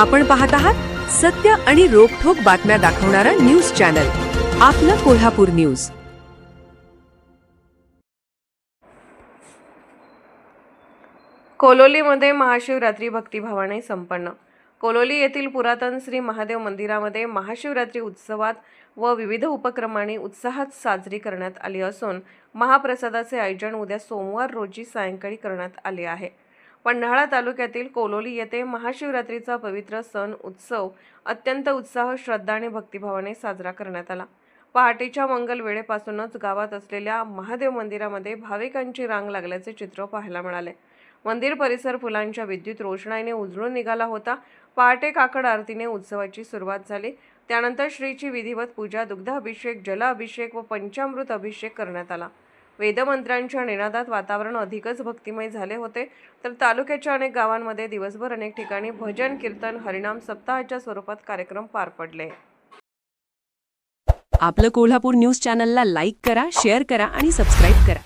आपण पाहत आहात सत्य आणि रोखठोक बातम्या दाखवणारा न्यूज चॅनल. आपलं कोल्हापूर न्यूज. कोलोलीमध्ये महाशिवरात्री भक्तिभावाने संपन्न. कोलोली येथील पुरातन श्री महादेव मंदिरामध्ये महाशिवरात्री उत्सवात व विविध उपक्रमांनी उत्साहात साजरी करण्यात आली असून महाप्रसादाचे आयोजन उद्या सोमवार रोजी सायंकाळी करण्यात आले आहे. पन्हाळा तालुक्यातील कोलोली येथे महाशिवरात्रीचा पवित्र सण उत्सव अत्यंत उत्साह श्रद्धा आणि भक्तिभावाने साजरा करण्यात आला. पहाटेच्या मंगल वेळेपासूनच गावात असलेल्या महादेव मंदिरामध्ये भाविकांची रांग लागल्याचे चित्र पाहायला मिळाले. मंदिर परिसर फुलांच्या विद्युत रोषणाईने उजळून निघाला होता. पहाटे काकड आरतीने उत्सवाची सुरुवात झाली. त्यानंतर श्रीची विधिवत पूजा दुग्धाभिषेक जलाभिषेक व पंचामृत अभिषेक करण्यात आला. वेदमंत्रांच्या निनादात वातावरण अधिकच भक्तिमय झाले होते. तर तालुक्याच्या अनेक गावांमध्ये दिवसभर अनेक ठिकाणी भजन कीर्तन हरिनाम सप्ताहाच्या स्वरूपात कार्यक्रम पार पडले. आपलं कोल्हापूर न्यूज चॅनलला लाईक करा शेअर करा आणि सबस्क्राईब करा.